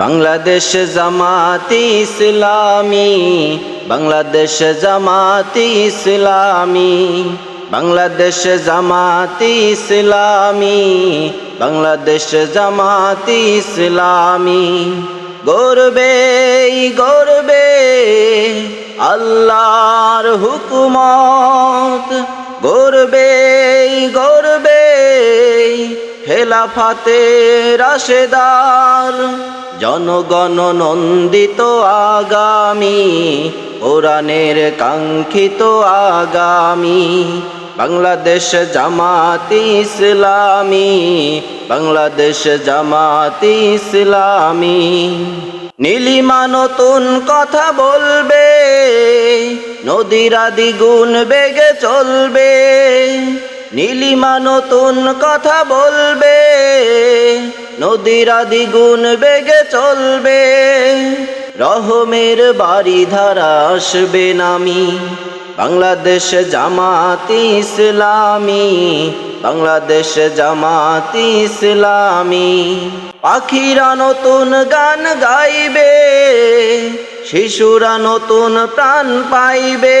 বাংলাদেশ জামাতি ইসলামী, বাংলাদেশ জামাতি ইসলামী, বাংলাদেশ জামাতি ইসলামী, বাংলাদেশ জামাতি ইসলামী। গর্বে গর্বে আল্লাহর হুকুমত। গর্বে গর্বে খেলাফাতে রাশেদার, জনগণ নন্দিত আগামী, কোরআনের কাঙ্ক্ষিত আগামী, বাংলাদেশ জামাতি ইসলামী, বাংলাদেশ জামাতি ইসলামী। নীলিমা নতুন কথা বলবে, নদীরা দ্বিগুণ বেগে চলবে। নীলিমা নতুন কথা বলবে, নদীরা দ্বিগুণ বেগে চলবে, রহমের বাড়ি ধারা আসবে নামি, বাংলাদেশ জামাতি ইসলামী, বাংলাদেশ জামাতি ইসলামী। পাখিরা নতুন গান গাইবে, শিশুরা নতুন প্রাণ পাইবে।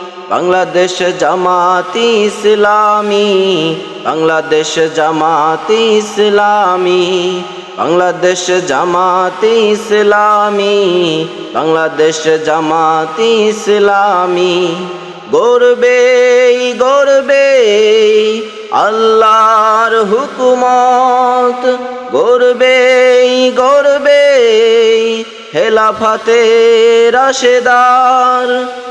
বাংলাদেশ জামাতি ইসলামী, বাংলাদেশ জামাতি ইসলামী, বাংলাদেশ জামাতি ইসলামী, বাংলাদেশ জামাতি ইসলামী। গর্বে গর্বে আল্লাহর হুকুমত। গর্বে গর্বে হেলাফাতে রাশেদার।